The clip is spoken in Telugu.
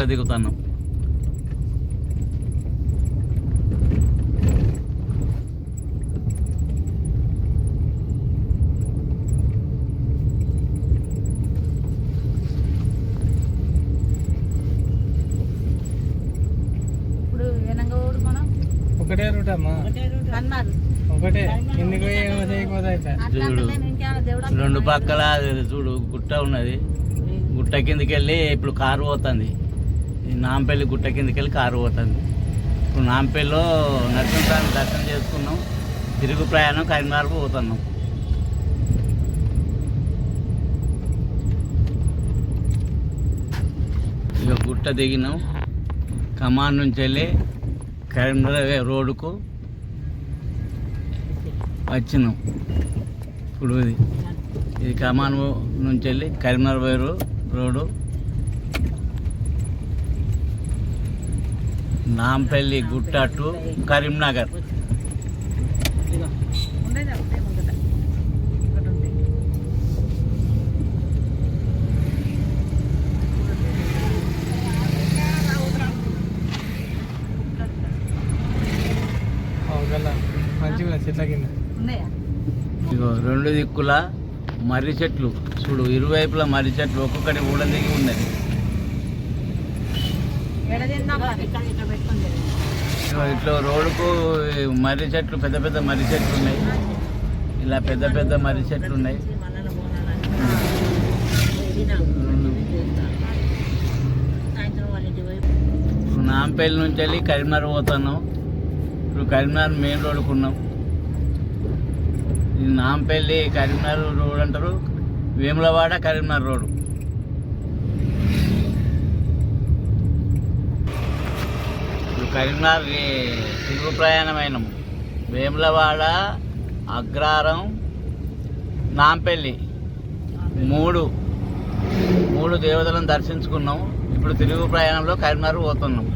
మనం? ఒకటే రూట్ అమ్మా. ఒకటే ఎందుకు రెండు పక్కల చూడు గుట్ట ఉన్నది. గుట్ట కిందకి వెళ్ళి ఇప్పుడు కారు పోతుంది. ఈ నాంపల్లి గుట్ట కిందకి వెళ్ళి కారు పోతుంది. ఇప్పుడు నాంపల్లిలో నరసింహస్వామి దర్శనం చేసుకున్నాం. తిరుగు ప్రయాణం కరీంనగర్ పోతున్నాం. ఇక గుట్ట దిగినాం. కమాన్ నుంచి వెళ్ళి కరీంనగర్ రోడ్డుకు వచ్చినాం. ఇప్పుడు ఇది. ఇది కమాన్ నుంచి వెళ్ళి కరీంనగర్ రోడ్డు. నాంపల్లి గుట్ట టు కరీంనగర్. రెండు దిక్కుల మర్రి చెట్లు. చూడు ఇరువైపులా మర్రి చెట్లు ఒక్కొక్కటి ఊడ దిగి ఉన్నది ఇట్లా రోడ్డుకు మర్రి చెట్లు పెద్ద పెద్ద మర్రి చెట్లు ఉన్నాయి. ఇలా పెద్ద పెద్ద మర్రి చెట్లు ఉన్నాయి. నాంపల్లి నుంచి వెళ్ళి కరీంనగర్ పోతున్నాం. ఇప్పుడు కరీంనగర్ మెయిన్ రోడ్డుకు ఉన్నాం. నాంపల్లి కరీంనగర్ రోడ్ అంటారు. వేములవాడ కరీంనగర్ రోడ్డు కరీంనగర్ తిరుగు ప్రయాణమైనాం వేములవాడ అగ్రారం నాంపల్లి మూడు మూడు దేవతలను దర్శించుకున్నాం ఇప్పుడు తిరుగు ప్రయాణంలో కరీంనగర్ పోతున్నాం